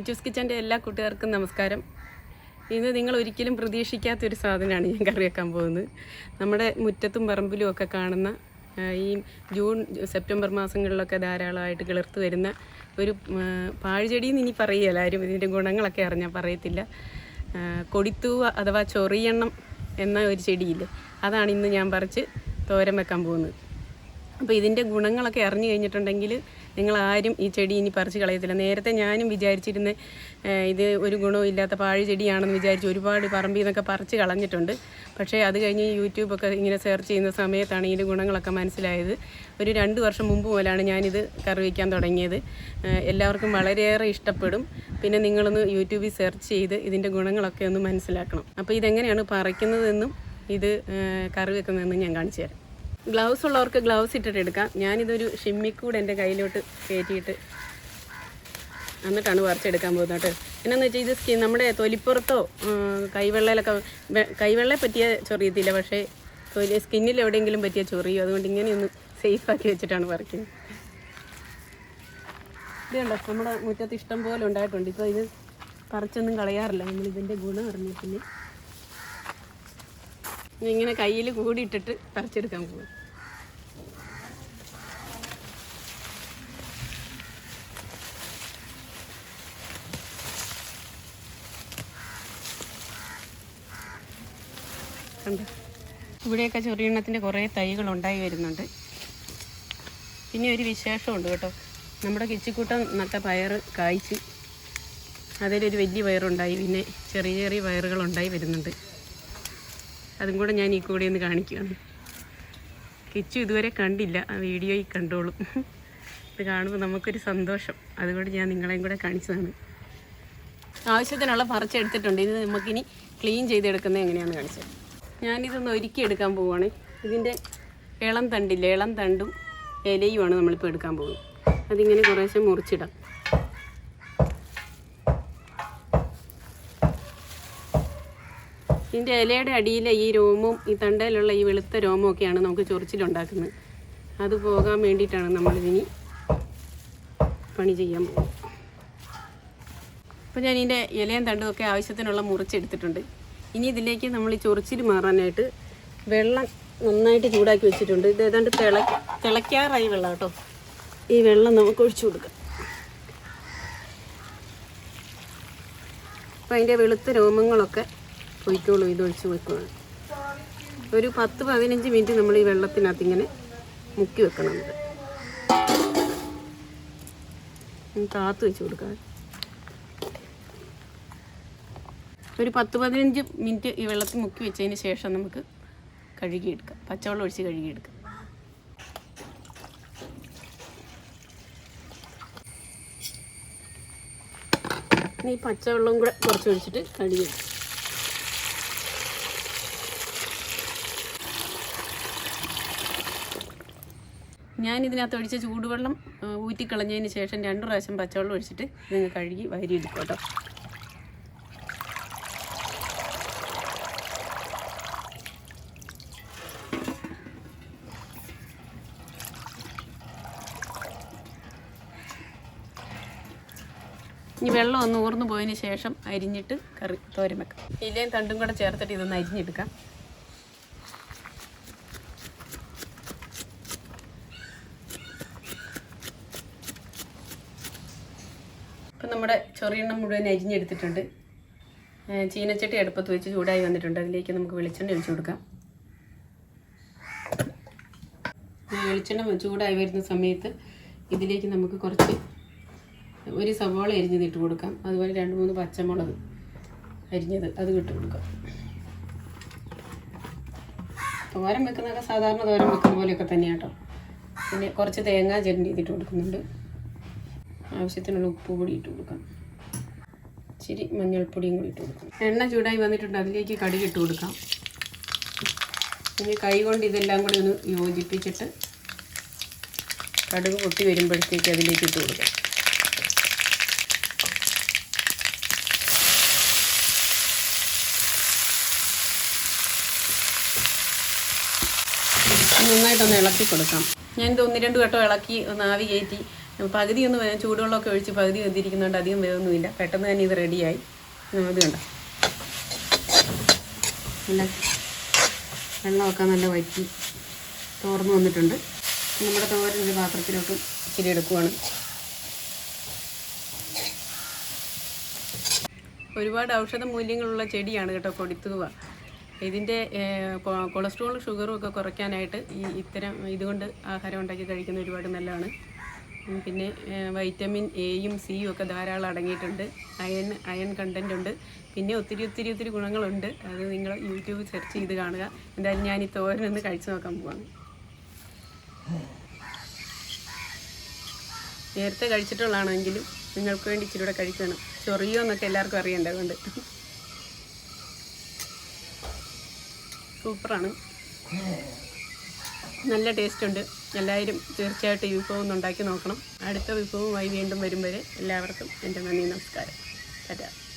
ഇച്ചൂസ് കിച്ചന്റെ എല്ലാ കൂട്ടുകാർക്കും നമസ്കാരം. ഇന്ന് നിങ്ങൾ ഒരിക്കലും പ്രതീക്ഷിക്കാത്തൊരു സാധനമാണ് ഞാൻ കറി വെക്കാൻ പോകുന്നത്. നമ്മുടെ മുറ്റത്തും പറമ്പിലും ഒക്കെ കാണുന്ന ഈ ജൂൺ സെപ്റ്റംബർ മാസങ്ങളിലൊക്കെ ധാരാളമായിട്ട് കിളിർത്ത് വരുന്ന ഒരു പാഴ്ചെടി പാഴ്ചെടിയെന്ന് ഇനി പറയുകയല്ല ആരും ഇതിന്റെ ഗുണങ്ങളൊക്കെ അറിഞ്ഞാൽ പറയത്തില്ല. കൊടിത്തൂവ അഥവാ ചൊറിയണ്ണം എന്ന ഒരു ചെടിയില്ലേ അതാണ് ഇന്ന് ഞാൻ പറിച്ച് തോരൻ വെക്കാൻ പോകുന്നത്. അപ്പോൾ ഇതിന്റെ ഗുണങ്ങളൊക്കെ അറിഞ്ഞു കഴിഞ്ഞിട്ടുണ്ടെങ്കിൽ നിങ്ങളാരും ഈ ചെടി ഇനി പറിച്ച് കളയത്തില്ല. നേരത്തെ ഞാനും വിചാരിച്ചിരുന്ന ഇത് ഒരു ഗുണവും ഇല്ലാത്ത പാഴ് ചെടിയാണെന്ന് വിചാരിച്ച് ഒരുപാട് പറമ്പിൽ നിന്നൊക്കെ പറിച്ച് കളഞ്ഞിട്ടുണ്ട്. പക്ഷേ അത് കഴിഞ്ഞ് യൂട്യൂബൊക്കെ ഇങ്ങനെ സെർച്ച് ചെയ്യുന്ന സമയത്താണ് ഇതിന്റെ ഗുണങ്ങളൊക്കെ മനസ്സിലായത്. ഒരു രണ്ട് വർഷം മുമ്പ് മുതലാണ് ഞാനിത് കറി വയ്ക്കാൻ തുടങ്ങിയത്. എല്ലാവർക്കും വളരെയേറെ ഇഷ്ടപ്പെടും. പിന്നെ നിങ്ങളൊന്ന് യൂട്യൂബിൽ സെർച്ച് ചെയ്ത് ഇതിന്റെ ഗുണങ്ങളൊക്കെ ഒന്ന് മനസ്സിലാക്കണം. അപ്പോൾ ഇതെങ്ങനെയാണ് പറിക്കുന്നതെന്നും ഇത് ഏഹ്, കറി വെക്കുന്നതെന്നും ഞാൻ കാണിച്ചു തരാം. ഗ്ലൗസ് ഉള്ളവർക്ക് ഗ്ലൗസ് ഇട്ടിട്ട് എടുക്കാം. ഞാനിതൊരു ഷിമ്മിക്കൂടെ എന്റെ കയ്യിലോട്ട് കയറ്റിയിട്ട് എന്നിട്ടാണ് വരച്ചെടുക്കാൻ പോകുന്നത് കേട്ടോ. എന്നാന്ന് വെച്ചാൽ ഇത് സ്കിൻ നമ്മുടെ തൊലിപ്പുറത്തോ കൈവെള്ളയിലൊക്കെ കൈവെള്ളയെ പറ്റിയ ചൊറിയത്തില്ല. പക്ഷേ തൊലി സ്കിന്നിൽ എവിടെയെങ്കിലും പറ്റിയ ചൊറിയോ? അതുകൊണ്ട് ഇങ്ങനെയൊന്ന് സേഫാക്കി വെച്ചിട്ടാണ് വറക്കുന്നത് ഇതുണ്ടോ നമ്മുടെ മുറ്റത്ത് ഇഷ്ടം പോലെ ഉണ്ടായിട്ടുണ്ട്. ഇപ്പോൾ ഇത് പറിച്ചൊന്നും കളയാറില്ല. നമ്മൾ ഇതിന്റെ ഗുണം അറിഞ്ഞു പിന്നെ ഇനി ഇങ്ങനെ കയ്യിൽ കൂടിയിട്ടിട്ട് പറിച്ചെടുക്കാൻ പോകും ഇവിടെയൊക്കെ ചെറിയെണ്ണത്തിന്റെ കുറേ തൈകൾ ഉണ്ടായി വരുന്നുണ്ട്. പിന്നെ ഒരു വിശേഷമുണ്ട് കേട്ടോ. നമ്മുടെ കിച്ചിക്കൂട്ടം നട്ട പയർ കായ്ച്ച്. അതിലൊരു വലിയ പയറുണ്ടായി. പിന്നെ ചെറിയ ചെറിയ പയറുകളുണ്ടായി വരുന്നുണ്ട്. അതും കൂടെ ഞാൻ ഈ കൂടെ ഒന്ന് കാണിക്കുകയാണ്. കിച്ചു ഇതുവരെ കണ്ടില്ല ആ വീഡിയോയിൽ കണ്ടോളും. ഇത് കാണുമ്പോൾ നമുക്കൊരു സന്തോഷം. അതുകൊണ്ട് ഞാൻ നിങ്ങളെയും കൂടെ കാണിച്ചതാണ്. ആവശ്യത്തിനുള്ള പറിച്ചെടുത്തിട്ടുണ്ട് ഇത് നമുക്കിനി ക്ലീൻ ചെയ്തെടുക്കുന്നത് എങ്ങനെയാണെന്ന് കാണിച്ചത് ഞാനിതൊന്ന് ഒരുക്കി എടുക്കാൻ പോവുകയാണ് ഇതിന്റെ ഇളം തണ്ടില്ല ഇളം തണ്ടും ഇലയുമാണ് നമ്മളിപ്പോൾ എടുക്കാൻ പോകുന്നത്. അതിങ്ങനെ കുറേശ്ശെ മുറിച്ചിടാം. ഇതിന്റെ ഇലയുടെ അടിയിലെ ഈ രോമവും ഈ തണ്ടയിലുള്ള ഈ വെളുത്ത രോമമൊക്കെയാണ് നമുക്ക് ചൊറിച്ചിലുണ്ടാക്കുന്നത്. അത് പോകാൻ വേണ്ടിയിട്ടാണ് നമ്മളിതിനി പണി ചെയ്യാൻ പോകുന്നത്. അപ്പോൾ ഞാൻ ഇതിന്റെ ഇലയും തണ്ടും ഒക്കെ ആവശ്യത്തിനുള്ള മുറിച്ചെടുത്തിട്ടുണ്ട് ഇനി ഇതിലേക്ക് നമ്മൾ ഈ ചൊറിച്ചിൽ മാറാനായിട്ട് വെള്ളം നന്നായിട്ട് ചൂടാക്കി വെച്ചിട്ടുണ്ട്. ഇത് ഏതാണ്ട് തിള തിളയ്ക്കാറായി വെള്ളം കേട്ടോ ഈ വെള്ളം നമുക്ക് ഒഴിച്ചു കൊടുക്കാം. അപ്പോൾ അതിന്റെ വെളുത്ത രോമങ്ങളൊക്കെ പൊയ്ക്കോളൂ ഇത് ഒഴിച്ച് വെക്കുകയാണ് ഒരു പത്ത് പതിനഞ്ച് മിനിറ്റ് നമ്മൾ ഈ വെള്ളത്തിനകത്ത് ഇങ്ങനെ മുക്കി വെക്കണം. നമ്മൾ കാത്തു വെച്ച് കൊടുക്കാം. ഒരു പത്ത് പതിനഞ്ച് മിനിറ്റ് ഈ വെള്ളത്തിൽ മുക്കി വെച്ചതിന് ശേഷം നമുക്ക് കഴുകിയെടുക്കാം. പച്ചവെള്ളം ഒഴിച്ച് കഴുകിയെടുക്കാം. ഈ പച്ചവെള്ളം കൂടെ കുറച്ച് ഒഴിച്ചിട്ട് കഴുകിയെടുക്കാം. ഞാൻ ഇതിനകത്ത് ഒഴിച്ച ചൂടുവെള്ളം ഊറ്റിക്കളഞ്ഞതിന് ശേഷം രണ്ട് പ്രാവശ്യം പച്ചവെള്ളം ഒഴിച്ചിട്ട് ഇത് കഴുകി വരി കേട്ടോ ഇനി വെള്ളം ഒന്ന് ഊർന്നു പോയതിന് ശേഷം അരിഞ്ഞിട്ട് കറി തോരൻ വെക്കാം. ഇലയും തണ്ടും കൂടെ ചേർത്തിട്ട് ഇതൊന്ന് അരിഞ്ഞെടുക്കാം. ഇപ്പം നമ്മുടെ ചൊറിയെണ്ണം മുഴുവൻ അരിഞ്ഞെടുത്തിട്ടുണ്ട്. ചീനച്ചട്ടി അടുപ്പത്ത് വെച്ച് ചൂടായി വന്നിട്ടുണ്ട്. അതിലേക്ക് നമുക്ക് വെളിച്ചെണ്ണ ഒഴിച്ചു കൊടുക്കാം. വെളിച്ചെണ്ണ ചൂടായി വരുന്ന സമയത്ത് ഇതിലേക്ക് നമുക്ക് കുറച്ച് ഒരു സവാള അരിഞ്ഞത് ഇട്ട് കൊടുക്കാം. അതുപോലെ രണ്ട് മൂന്ന് പച്ചമുളക് അരിഞ്ഞത് അത് ഇട്ട് കൊടുക്കാം. തോരൻ വെക്കുന്നതൊക്കെ സാധാരണ തോരൻ വെക്കുന്ന പോലെയൊക്കെ തന്നെയാട്ടോ. പിന്നെ കുറച്ച് തേങ്ങ ചെരണ്ടി ഇതിട്ട് കൊടുക്കുന്നുണ്ട്. ആവശ്യത്തിനുള്ള ഉപ്പ് പൊടി ഇട്ട് കൊടുക്കാം. ഇച്ചിരി മഞ്ഞൾപ്പൊടിയും കൂടി ഇട്ട് കൊടുക്കാം. എണ്ണ ചൂടായി വന്നിട്ടുണ്ട് അതിലേക്ക് കടുക് ഇട്ട് കൊടുക്കാം. ഇനി കൈ കൊണ്ട് ഇതെല്ലാം കൂടി ഒന്ന് യോജിപ്പിച്ചിട്ട് കടുക് പൊട്ടി വരുമ്പോഴത്തേക്ക് അതിലേക്ക് ഇട്ട് കൊടുക്കാം. നന്നായിട്ടൊന്ന് ഇളക്കി കൊടുക്കാം. ഞാനിത് ഒന്ന് രണ്ട് വട്ടം ഇളക്കി ഒന്ന് ആവി കയറ്റി പകുതി ഒന്ന് വേ- ചൂടുവെള്ളമൊക്കെ ഒഴിച്ച് പകുതി വെന്തിരിക്കുന്നതുകൊണ്ട് അധികം വേവൊന്നുമില്ല. പെട്ടെന്ന് തന്നെ ഇത് റെഡിയായി ഇത് കണ്ടോ? നല്ല വെള്ളമൊക്കെ നല്ല വറ്റി തോർന്നു വന്നിട്ടുണ്ട്. നമ്മുടെ തോരൻ ഒരു പാത്രത്തിലോട്ട് ഇച്ചിരി എടുക്കുവാണ്. ഒരുപാട് ഔഷധ മൂല്യങ്ങളുള്ള ചെടിയാണ് കേട്ടോ കൊടിത്തുവ. ഇതിന്റെ കൊളസ്ട്രോളും ഷുഗറും ഒക്കെ കുറയ്ക്കാനായിട്ട് ഈ ഇത്തരം ഇതുകൊണ്ട് ആഹാരം ഉണ്ടാക്കി കഴിക്കുന്ന ഒരുപാട് നല്ലതാണ്. പിന്നെ വൈറ്റമിൻ എയും സിയും ഒക്കെ ധാരാളം അടങ്ങിയിട്ടുണ്ട്. അയൺ അയൺ കണ്ടന്റ് ഉണ്ട്. പിന്നെ ഒത്തിരി ഒത്തിരി ഒത്തിരി ഗുണങ്ങളുണ്ട്. അത് നിങ്ങൾ യൂട്യൂബ് സെർച്ച് ചെയ്ത് കാണുക. എന്തായാലും ഞാൻ ഈ തോരനൊന്ന് കഴിച്ചു നോക്കാൻ പോവാണ്. നേരത്തെ കഴിച്ചിട്ടുള്ളതാണെങ്കിലും നിങ്ങൾക്ക് വേണ്ടി ഇച്ചിരി കൂടെ കഴിക്കണം ചൊറിയോ എന്നൊക്കെ എല്ലാവർക്കും അറിയേണ്ടതുകൊണ്ട് സൂപ്പറാണ്. നല്ല ടേസ്റ്റ് ഉണ്ട്. എല്ലാവരും തീർച്ചയായിട്ടും ഈ വിഭവം ഒന്ന് ഉണ്ടാക്കി നോക്കണം. അടുത്ത വിഭവവുമായി വീണ്ടും വരും വരെ എല്ലാവർക്കും എന്റെ നന്ദി നമസ്കാരം. തരാം